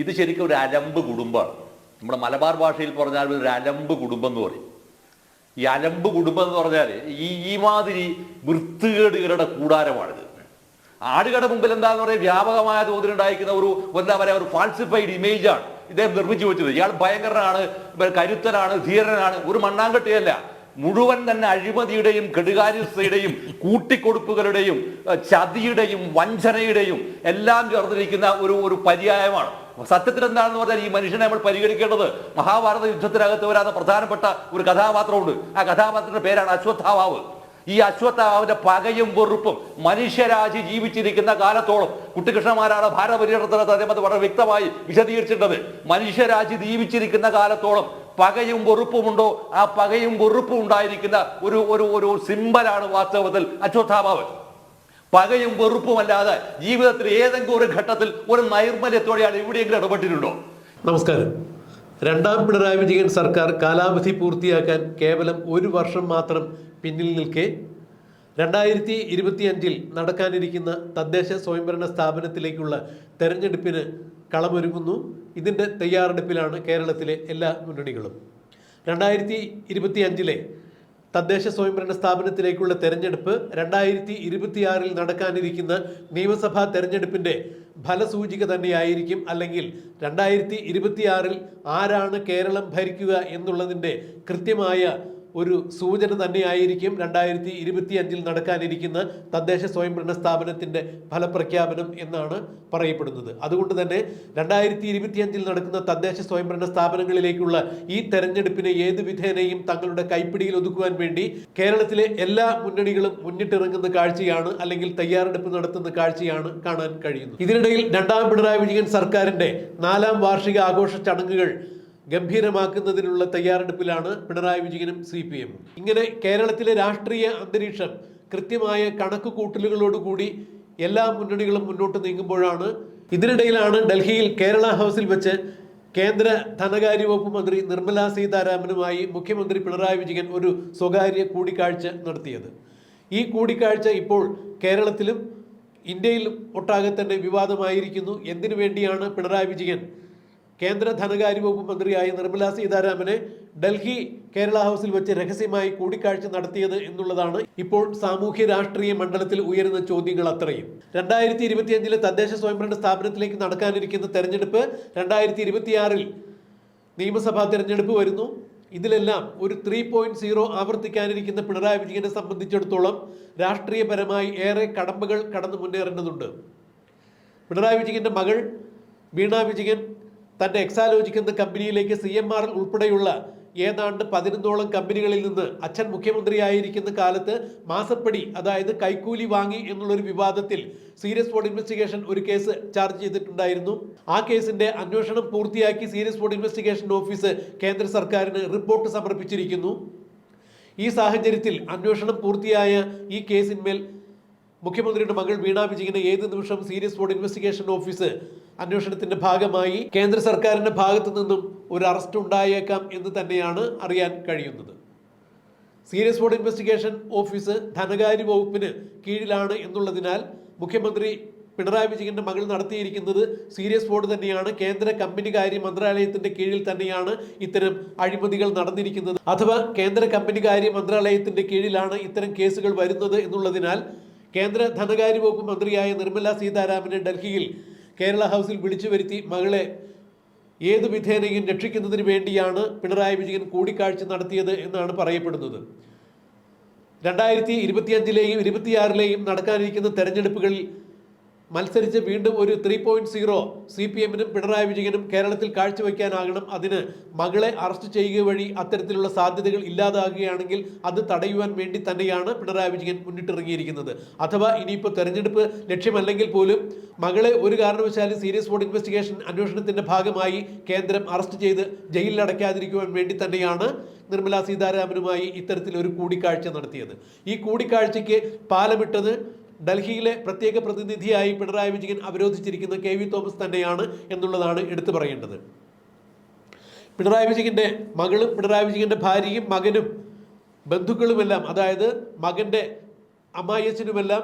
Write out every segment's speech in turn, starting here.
ഇത് ശരിക്കും ഒരു അലമ്പ് കുടുംബമാണ്. നമ്മുടെ മലബാർ ഭാഷയിൽ പറഞ്ഞാൽ ഒരു അലമ്പ് കുടുംബം എന്ന് പറയും. ഈ അലമ്പ് കുടുംബം എന്ന് പറഞ്ഞാൽ ഈ ഈ മാതിരി വൃത്തികേടുകളുടെ കൂടാരമാണിത്. ആടുകളുടെ മുമ്പിൽ എന്താന്ന് പറയുക വ്യാപകമായ തോതിൽ ഉണ്ടായിരിക്കുന്ന ഒരു എന്താ പറയുക ഒരു ഫാൾസിഫൈഡ് ഇമേജാണ് ഇദ്ദേഹം നിർമ്മിച്ചു വെച്ചത്. ഇയാൾ ഭയങ്കരനാണ് കരുത്തനാണ് ധീരനാണ് ഒരു മണ്ണാങ്കട്ടിയല്ല. മുഴുവൻ തന്നെ അഴിമതിയുടെയും കെടുകാര്യസ്ഥയുടെയും കൂട്ടിക്കൊടുപ്പുകളുടെയും ചതിയുടെയും വഞ്ചനയുടെയും എല്ലാം ചേർന്നിരിക്കുന്ന ഒരു ഒരു പര്യായമാണ്. സത്യത്തിൽ എന്താണെന്ന് പറഞ്ഞാൽ ഈ മനുഷ്യനെ നമ്മൾ പരിഗണിക്കേണ്ടത് മഹാഭാരത യുദ്ധത്തിനകത്ത് വരാത്ത പ്രധാനപ്പെട്ട ഒരു കഥാപാത്രമുണ്ട്. ആ കഥാപാത്രത്തിന്റെ പേരാണ് അശ്വത്ഥാവാവ് ഈ അശ്വത്ഥാവിന്റെ പകയും വെറുപ്പും മനുഷ്യരാജി ജീവിച്ചിരിക്കുന്ന കാലത്തോളം കുട്ടികൃഷ്ണന്മാരാണ് ഭാരപര്യടനത്തിനകത്ത് അദ്ദേഹം അത് വളരെ വ്യക്തമായി വിശദീകരിച്ചിട്ടത് മനുഷ്യരാജി ജീവിച്ചിരിക്കുന്ന കാലത്തോളം പകയും വെറുപ്പുമുണ്ടോ? ആ പകയും വെറുപ്പും ഉണ്ടായിരിക്കുന്ന ഒരു ഒരു ഒരു സിമ്പലാണ് വാസ്തവത്തിൽ അശ്വത്ഥാമാവ്. പകയും വെറുപ്പുമല്ലാതെ ജീവിതത്തിൽ ഏതെങ്കിലും ഒരു ഘട്ടത്തിൽ ഒരു നൈർമല്യത്തോടെ ഇവിടെയെങ്കിലും ഇടപെട്ടിട്ടുണ്ടോ? നമസ്കാരം. രണ്ടാം പിണറായി വിജയൻ സർക്കാർ കാലാവധി പൂർത്തിയാക്കാൻ കേവലം ഒരു വർഷം മാത്രം പിന്നിൽ നിൽക്കെ രണ്ടായിരത്തി ഇരുപത്തി അഞ്ചിൽ നടക്കാനിരിക്കുന്ന തദ്ദേശ സ്വയംഭരണ സ്ഥാപനത്തിലേക്കുള്ള തെരഞ്ഞെടുപ്പിന് കളമൊരുങ്ങുന്നു. ഇതിന്റെ തയ്യാറെടുപ്പിലാണ് കേരളത്തിലെ എല്ലാ മുന്നണികളും. രണ്ടായിരത്തി ഇരുപത്തി അഞ്ചിലെ തദ്ദേശ സ്വയംഭരണ സ്ഥാപനത്തിലേക്കുള്ള തെരഞ്ഞെടുപ്പ് രണ്ടായിരത്തി ഇരുപത്തിയാറിൽ നടക്കാനിരിക്കുന്ന നിയമസഭാ തെരഞ്ഞെടുപ്പിന്റെ ഫലസൂചിക തന്നെയായിരിക്കും അല്ലെങ്കിൽ രണ്ടായിരത്തി ഇരുപത്തിയാറിൽ ആരാണ് കേരളം ഭരിക്കുക എന്നുള്ളതിന്റെ കൃത്യമായ ഒരു സൂചന തന്നെയായിരിക്കും രണ്ടായിരത്തി ഇരുപത്തി അഞ്ചിൽ നടക്കാനിരിക്കുന്ന തദ്ദേശ സ്വയംഭരണ സ്ഥാപനത്തിന്റെ ഫലപ്രഖ്യാപനം എന്നാണ് പറയപ്പെടുന്നത്. അതുകൊണ്ട് തന്നെ രണ്ടായിരത്തി ഇരുപത്തി അഞ്ചിൽ നടക്കുന്ന തദ്ദേശ സ്വയംഭരണ സ്ഥാപനങ്ങളിലേക്കുള്ള ഈ തെരഞ്ഞെടുപ്പിനെ ഏത് വിധേനയും തങ്ങളുടെ കൈപ്പിടിയിൽ ഒതുക്കുവാൻ വേണ്ടി കേരളത്തിലെ എല്ലാ മുന്നണികളും മുന്നിട്ടിറങ്ങുന്ന കാഴ്ചയാണ് അല്ലെങ്കിൽ തയ്യാറെടുപ്പ് നടത്തുന്ന കാഴ്ചയാണ് കാണാൻ കഴിയുന്നത്. ഇതിനിടയിൽ രണ്ടാം പിണറായി വിജയൻ സർക്കാരിന്റെ നാലാം വാർഷിക ആഘോഷ ചടങ്ങുകൾ ഗംഭീരമാക്കുന്നതിനുള്ള തയ്യാറെടുപ്പിലാണ് പിണറായി വിജയനും സി പി എമ്മും. ഇങ്ങനെ കേരളത്തിലെ രാഷ്ട്രീയ അന്തരീക്ഷം കൃത്യമായ കണക്ക് കൂട്ടലുകളോടുകൂടി എല്ലാ മുന്നണികളും മുന്നോട്ട് നീങ്ങുമ്പോഴാണ് ഇതിനിടയിലാണ് ഡൽഹിയിൽ കേരള ഹൗസിൽ വെച്ച് കേന്ദ്ര ധനകാര്യ വകുപ്പ് മന്ത്രി നിർമ്മല സീതാരാമനുമായി മുഖ്യമന്ത്രി പിണറായി വിജയൻ ഒരു സ്വകാര്യ കൂടിക്കാഴ്ച നടത്തിയത്. ഈ കൂടിക്കാഴ്ച ഇപ്പോൾ കേരളത്തിലും ഇന്ത്യയിലും ഒട്ടാകെ തന്നെ വിവാദമായിരിക്കുന്നു. എന്തിനു വേണ്ടിയാണ് പിണറായി വിജയൻ കേന്ദ്ര ധനകാര്യ വകുപ്പ് മന്ത്രിയായ നിർമ്മല സീതാരാമനെ ഡൽഹി കേരള ഹൗസിൽ വെച്ച് രഹസ്യമായി കൂടിക്കാഴ്ച നടത്തിയത് എന്നുള്ളതാണ് ഇപ്പോൾ സാമൂഹ്യ രാഷ്ട്രീയ മണ്ഡലത്തിൽ ഉയരുന്ന ചോദ്യങ്ങൾ അത്രയും. രണ്ടായിരത്തി ഇരുപത്തിയഞ്ചിലെ തദ്ദേശ സ്വയംഭരണ സ്ഥാപനത്തിലേക്ക് നടക്കാനിരിക്കുന്ന തെരഞ്ഞെടുപ്പ് രണ്ടായിരത്തി ഇരുപത്തിയാറിൽ നിയമസഭാ തെരഞ്ഞെടുപ്പ് വരുന്നു. ഇതിലെല്ലാം ഒരു ത്രീ പോയിന്റ് സീറോ ആവർത്തിക്കാനിരിക്കുന്ന പിണറായി വിജയനെ സംബന്ധിച്ചിടത്തോളം രാഷ്ട്രീയപരമായി ഏറെ കടമ്പകൾ കടന്നു മുന്നേറേണ്ടതുണ്ട് പിണറായി വിജയന്റെ മകൾ വീണ വിജയൻ തന്റെ എക്സാലോജിക് എന്ന കമ്പനിയിലേക്ക് സി എം ആറിൽ ഉൾപ്പെടെയുള്ള ഏതാണ്ട് പതിനൊന്നോളം കമ്പനികളിൽ നിന്ന് അച്ഛൻ മുഖ്യമന്ത്രിയായിരിക്കുന്ന കാലത്ത് മാസപ്പടി അതായത് കൈക്കൂലി വാങ്ങി എന്നുള്ളൊരു വിവാദത്തിൽ സീരിയസ് ബോർഡ് ഇൻവെസ്റ്റിഗേഷൻ ഒരു കേസ് ചാർജ് ചെയ്തിട്ടുണ്ടായിരുന്നു. ആ കേസിന്റെ അന്വേഷണം പൂർത്തിയാക്കി സീരിയസ് ബോർഡ് ഇൻവെസ്റ്റിഗേഷൻ ഓഫീസ് കേന്ദ്ര സർക്കാരിന് റിപ്പോർട്ട് സമർപ്പിച്ചിരിക്കുന്നു. ഈ സാഹചര്യത്തിൽ അന്വേഷണം പൂർത്തിയായ ഈ കേസിന്മേൽ മുഖ്യമന്ത്രിയുടെ മകൾ വീണ വിജയനെ ഏത് നിമിഷം സീരിയസ് ബോർഡ് ഇൻവെസ്റ്റിഗേഷൻ ഓഫീസ് അന്വേഷണത്തിന്റെ ഭാഗമായി കേന്ദ്ര സർക്കാരിന്റെ ഭാഗത്തു നിന്നും ഒരു അറസ്റ്റ് ഉണ്ടായേക്കാം എന്ന് തന്നെയാണ് അറിയാൻ കഴിയുന്നത്. സീരിയസ് ബോർഡ് ഇൻവെസ്റ്റിഗേഷൻ ഓഫീസ് ധനകാര്യ വകുപ്പിന് കീഴിലാണ് എന്നുള്ളതിനാൽ മുഖ്യമന്ത്രി പിണറായി വിജയന്റെ മകൾ നടത്തിയിരിക്കുന്നത് സീരിയസ് ബോർഡ് തന്നെയാണ്. കേന്ദ്ര കമ്പനി കാര്യ മന്ത്രാലയത്തിന്റെ കീഴിൽ തന്നെയാണ് ഇത്തരം അഴിമതികൾ നടന്നിരിക്കുന്നത്. അഥവാ കേന്ദ്ര കമ്പനി കാര്യ മന്ത്രാലയത്തിന്റെ കീഴിലാണ് ഇത്തരം കേസുകൾ വരുന്നത് എന്നുള്ളതിനാൽ കേന്ദ്ര ധനകാര്യ വകുപ്പ് മന്ത്രിയായ നിർമ്മല സീതാരാമനെ ഡൽഹിയിൽ കേരള ഹൗസിൽ വിളിച്ചു വരുത്തി മകളെ ഏതു വിധേനയും രക്ഷിക്കുന്നതിന് വേണ്ടിയാണ് പിണറായി വിജയൻ കൂടിക്കാഴ്ച നടത്തിയത് എന്നാണ് പറയപ്പെടുന്നത്. രണ്ടായിരത്തി ഇരുപത്തിയഞ്ചിലെയും ഇരുപത്തിയാറിലെയും നടക്കാനിരിക്കുന്ന തെരഞ്ഞെടുപ്പുകളിൽ മത്സരിച്ച് വീണ്ടും ഒരു three point zero C P എമ്മിനും പിണറായി വിജയനും കേരളത്തിൽ കാഴ്ചവെക്കാനാകണം. അതിന് മകളെ അറസ്റ്റ് ചെയ്യുക വഴി അത്തരത്തിലുള്ള സാധ്യതകൾ ഇല്ലാതാകുകയാണെങ്കിൽ അത് തടയുവാൻ വേണ്ടി തന്നെയാണ് പിണറായി വിജയൻ മുന്നിട്ടിറങ്ങിയിരിക്കുന്നത്. അഥവാ ഇനിയിപ്പോൾ തെരഞ്ഞെടുപ്പ് ലക്ഷ്യമല്ലെങ്കിൽ പോലും മകളെ ഒരു കാരണവശാലും സീരിയസ് ബോർഡ് ഇൻവെസ്റ്റിഗേഷൻ അന്വേഷണത്തിന്റെ ഭാഗമായി കേന്ദ്രം അറസ്റ്റ് ചെയ്ത് ജയിലിൽ അടയ്ക്കാതിരിക്കുവാൻ വേണ്ടി തന്നെയാണ് നിർമ്മല സീതാരാമനുമായി ഇത്തരത്തിൽ ഒരു കൂടിക്കാഴ്ച നടത്തിയത്. ഈ കൂടിക്കാഴ്ചയ്ക്ക് പാലമിട്ടത് ഡൽഹിയിലെ പ്രത്യേക പ്രതിനിധിയായി പിണറായി വിജയൻ അവരോധിച്ചിരിക്കുന്ന കെ വി തോമസ് തന്നെയാണ് എന്നുള്ളതാണ് എടുത്തു പറയേണ്ടത്. പിണറായി വിജയന്റെ മകളും പിണറായി വിജയന്റെ ഭാര്യയും മകനും ബന്ധുക്കളുമെല്ലാം അതായത് മകന്റെ അമ്മായിയച്ഛനുമെല്ലാം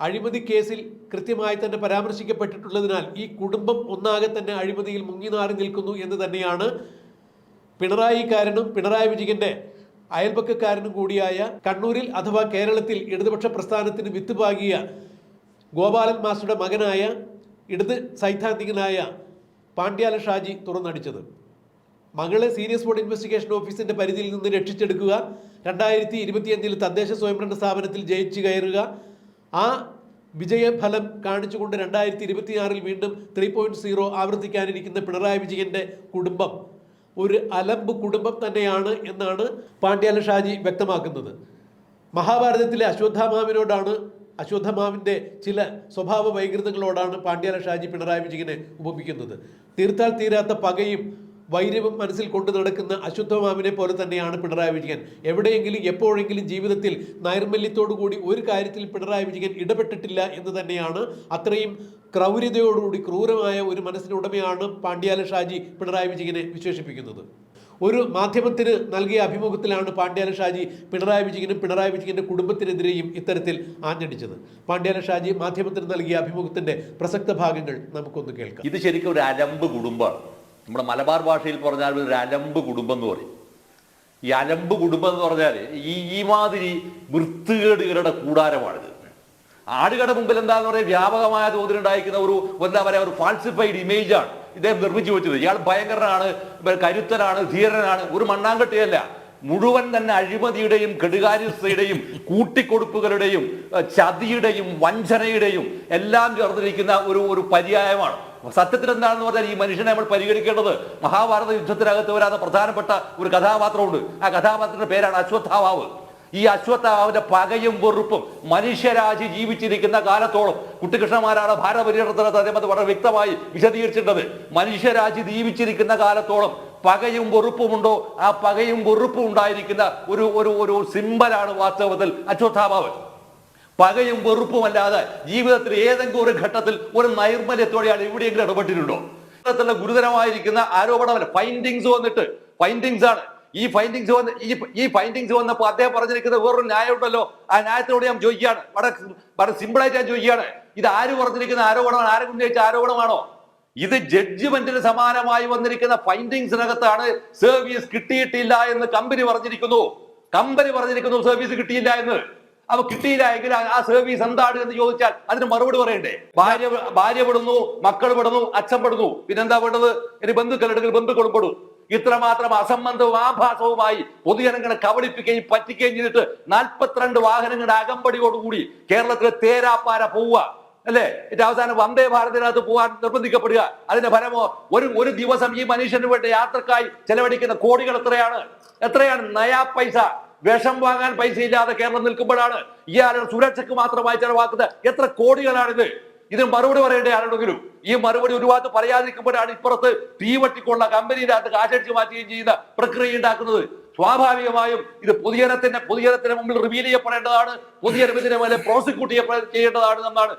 അഴിമതി കേസിൽ കൃത്യമായി തന്നെ പരാമർശിക്കപ്പെട്ടിട്ടുള്ളതിനാൽ ഈ കുടുംബം ഒന്നാകെ തന്നെ അഴിമതിയിൽ മുങ്ങിനാറി നിൽക്കുന്നു എന്ന് തന്നെയാണ് പിണറായിക്കാരനും പിണറായി വിജയന്റെ അയൽപക്കക്കാരനും കൂടിയായ കണ്ണൂരിൽ അഥവാ കേരളത്തിൽ ഇടതുപക്ഷ പ്രസ്ഥാനത്തിന് വിത്ത് പാകിയ ഗോപാലൻ മാസ്റ്ററുടെ മകനായ ഇടത് സൈദ്ധാന്തികനായ പാണ്ഡ്യാല ഷാജി തുറന്നടിച്ചത്. മകളെ സീരിയസ് ബോർഡ് ഇൻവെസ്റ്റിഗേഷൻ ഓഫീസിന്റെ പരിധിയിൽ നിന്ന് രക്ഷിച്ചെടുക്കുക രണ്ടായിരത്തി ഇരുപത്തിയഞ്ചിൽ തദ്ദേശ സ്വയംഭരണ സ്ഥാപനത്തിൽ ജയിച്ചു കയറുക ആ വിജയഫലം കാണിച്ചുകൊണ്ട് രണ്ടായിരത്തി ഇരുപത്തിയാറിൽ വീണ്ടും ത്രീ പോയിന്റ് സീറോ ആവർത്തിക്കാനിരിക്കുന്ന പിണറായി വിജയന്റെ കുടുംബം ഒരു അലമ്പ് കുടുംബം തന്നെയാണ് എന്നാണ് പാണ്ഡ്യാല ഷാജി വ്യക്തമാക്കുന്നത്. മഹാഭാരതത്തിലെ അശ്വത്ഥാമാവിനോടാണ് അശ്വത്ഥമാവിന്റെ ചില സ്വഭാവ വൈകൃതങ്ങളോടാണ് പാണ്ഡ്യാല ഷാജി പിണറായി വിജയനെ ഉപമിക്കുന്നത് തീർത്താൽ തീരാത്ത പകയും വൈര്യവും മനസ്സിൽ കൊണ്ടു നടക്കുന്ന അശുദ്ധമാവിനെ പോലെ തന്നെയാണ് പിണറായി വിജയൻ. എവിടെയെങ്കിലും എപ്പോഴെങ്കിലും ജീവിതത്തിൽ നൈർമല്യത്തോടു കൂടി ഒരു കാര്യത്തിൽ പിണറായി വിജയൻ ഇടപെട്ടിട്ടില്ല എന്ന് തന്നെയാണ് അത്രയും ക്രൗര്യതയോടുകൂടി ക്രൂരമായ ഒരു മനസ്സിനുടമയാണ് പാണ്ഡ്യാല ഷാജി പിണറായി വിജയനെ വിശേഷിപ്പിക്കുന്നത്. ഒരു മാധ്യമത്തിന് നൽകിയ അഭിമുഖത്തിലാണ് പാണ്ഡ്യാല ഷാജി പിണറായി വിജയനും പിണറായി വിജയന്റെ കുടുംബത്തിനെതിരെയും ഇത്തരത്തിൽ ആഞ്ഞടിച്ചത്. പാണ്ഡ്യാല ഷാജി മാധ്യമത്തിന് നൽകിയ അഭിമുഖത്തിന്റെ പ്രസക്ത ഭാഗങ്ങൾ നമുക്കൊന്ന് കേൾക്കാം. ഇത് ശരിക്കും ഒരു അരമ്പ് കുടുംബമാണ്. നമ്മുടെ മലബാർ ഭാഷയിൽ പറഞ്ഞാൽ ഒരു അലമ്പ് കുടുംബം എന്ന് പറയും. ഈ അലമ്പ് കുടുംബം എന്ന് പറഞ്ഞാൽ ഈ ഈ മാതിരി വൃത്തുകേടുകളുടെ കൂടാരമാണിത്. ആടുകളുടെ മുമ്പിൽ എന്താന്ന് പറയുക വ്യാപകമായ തോതിൽ ഉണ്ടായിരിക്കുന്ന ഒരു എന്താ പറയുക ഒരു ഫാൾസിഫൈഡ് ഇമേജാണ് ഇദ്ദേഹം നിർമ്മിച്ചു വെച്ചത്. ഇയാൾ ഭയങ്കരനാണ് കരുത്തനാണ് ധീരനാണ് ഒരു മണ്ണാങ്കട്ടിയല്ല. മുഴുവൻ തന്നെ അഴിമതിയുടെയും കെടുകാര്യസ്ഥയുടെയും കൂട്ടിക്കൊടുപ്പുകളുടെയും ചതിയുടെയും വഞ്ചനയുടെയും എല്ലാം ചേർന്നിരിക്കുന്ന ഒരു ഒരു പര്യായമാണ്. സത്യത്തിൽ എന്താണെന്ന് പറഞ്ഞാൽ ഈ മനുഷ്യനെ നമ്മൾ പരിഗണിക്കേണ്ടത് മഹാഭാരത യുദ്ധത്തിനകത്ത് വരാത്ത പ്രധാനപ്പെട്ട ഒരു കഥാപാത്രമുണ്ട്. ആ കഥാപാത്രത്തിന്റെ പേരാണ് അശ്വത്ഥാവാവ് ഈ അശ്വത്ഥാവിന്റെ പകയും വെറുപ്പും മനുഷ്യരാജി ജീവിച്ചിരിക്കുന്ന കാലത്തോളം കുട്ടികൃഷ്ണന്മാരാണ് ഭാരപര്യടനത്തിനകത്ത് അദ്ദേഹം വളരെ വ്യക്തമായി വിശദീകരിച്ചിട്ടത് മനുഷ്യരാജി ജീവിച്ചിരിക്കുന്ന കാലത്തോളം പകയും വെറുപ്പുമുണ്ടോ? ആ പകയും വെറുപ്പും ഉണ്ടായിരിക്കുന്ന ഒരു ഒരു ഒരു സിമ്പലാണ് വാസ്തവത്തിൽ അശ്വത്ഥാമാവ്. പകയും വെറുപ്പുമല്ലാതെ ജീവിതത്തിൽ ഏതെങ്കിലും ഒരു ഘട്ടത്തിൽ ഒരു നൈർമല്യത്തോടെ ഇവിടെയെങ്കിലും ഇടപെട്ടിട്ടുണ്ടോ? ഇത്തരത്തിലുള്ള ഗുരുതരമായിരിക്കുന്ന ആരോപണമല്ല ഫൈൻഡിങ്സ് വന്നിട്ട് ഫൈൻഡിങ്സ് ആണ്. ഈ ഫൈൻഡിങ്സ് വന്ന് ഈ ഈ ഫൈൻഡിങ്സ് വന്നപ്പോൾ അദ്ദേഹം പറഞ്ഞിരിക്കുന്നത് വേറൊരു ന്യായം ഉണ്ടല്ലോ. ആ ന്യായത്തിനോട് ഞാൻ ചോദിക്കുകയാണ്. വളരെ വളരെ സിമ്പിളായിട്ട് ഞാൻ ചോദിക്കുകയാണ്. ഇത് ആര് പറഞ്ഞിരിക്കുന്ന ആരോപണമാണ്? ആരും ഉന്നയിച്ച ആരോപണമാണോ? ഇത് ജഡ്ജ്മെന്റിന് സമാനമായി വന്നിരിക്കുന്ന ഫൈൻഡിങ്സിനകത്താണ് സർവീസ് കിട്ടിയിട്ടില്ല എന്ന് കമ്പനി പറഞ്ഞിരിക്കുന്നു. കമ്പനി പറഞ്ഞിരിക്കുന്നു സർവീസ് കിട്ടിയില്ല എന്ന്. അപ്പൊ കിട്ടിയില്ല എങ്കിൽ ആ- ആ സർവീസ് എന്താണ് എന്ന് ചോദിച്ചാൽ അതിന് മറുപടി പറയണ്ടേ? ഭാര്യ ഭാര്യ പെടുന്നു മക്കൾ പെടുന്നു അച്ഛൻ പെടുന്നു. പിന്നെന്താ വേണ്ടത്? ഇനി ബന്ധുക്കളുണ്ടെങ്കിൽ ബന്ധുക്കളും പെടും. ഇത്രമാത്രം അസംബന്ധവും ആഭാസവുമായി പൊതുജനങ്ങളെ കബളിപ്പിക്കുകയും പറ്റിക്കുകയും ചെയ്തിട്ട് നാൽപ്പത്തിരണ്ട് വാഹനങ്ങളുടെ അകമ്പടിയോടുകൂടി കേരളത്തിലെ തേരാപ്പാര പോവുക. അല്ലേ? ഏറ്റവും അവസാനം വന്ദേ ഭാരതിനകത്ത് പോകാൻ നിർബന്ധിക്കപ്പെടുക. അതിന്റെ ഫലമോ? ഒരു ഒരു ദിവസം ഈ മനുഷ്യന് വേണ്ട യാത്രക്കായി ചെലവഴിക്കുന്ന കോടികൾ എത്രയാണ്? എത്രയാണ്? നയാ പൈസ. വിഷം വാങ്ങാൻ പൈസ ഇല്ലാതെ കേരളം നിൽക്കുമ്പോഴാണ് ഇയാളുടെ സുരക്ഷയ്ക്ക് മാത്രമായി ചെലവാക്കുന്നത്. എത്ര കോടികളാണിത്? ഇതിന് മറുപടി പറയേണ്ട ആരുടെങ്കിലും ഈ മറുപടി ഒരു പറയാതിരിക്കുമ്പോഴാണ് ഇപ്പുറത്ത് തീവട്ടിക്കൊള്ള കമ്പനിയുടെ അകത്ത് കാശടിച്ച് മാറ്റുകയും ചെയ്യുന്ന പ്രക്രിയ ഉണ്ടാക്കുന്നത്. സ്വാഭാവികമായും ഇത് പൊതുജനത്തിന്റെ പൊതുജനത്തിന് മുമ്പിൽ റിവീൽ ചെയ്യപ്പെടേണ്ടതാണ്. പൊതുജനത്തിന്റെ മേലെ പ്രോസിക്യൂട്ട് ചെയ്യപ്പെടേണ്ടതാണ് എന്നാണ്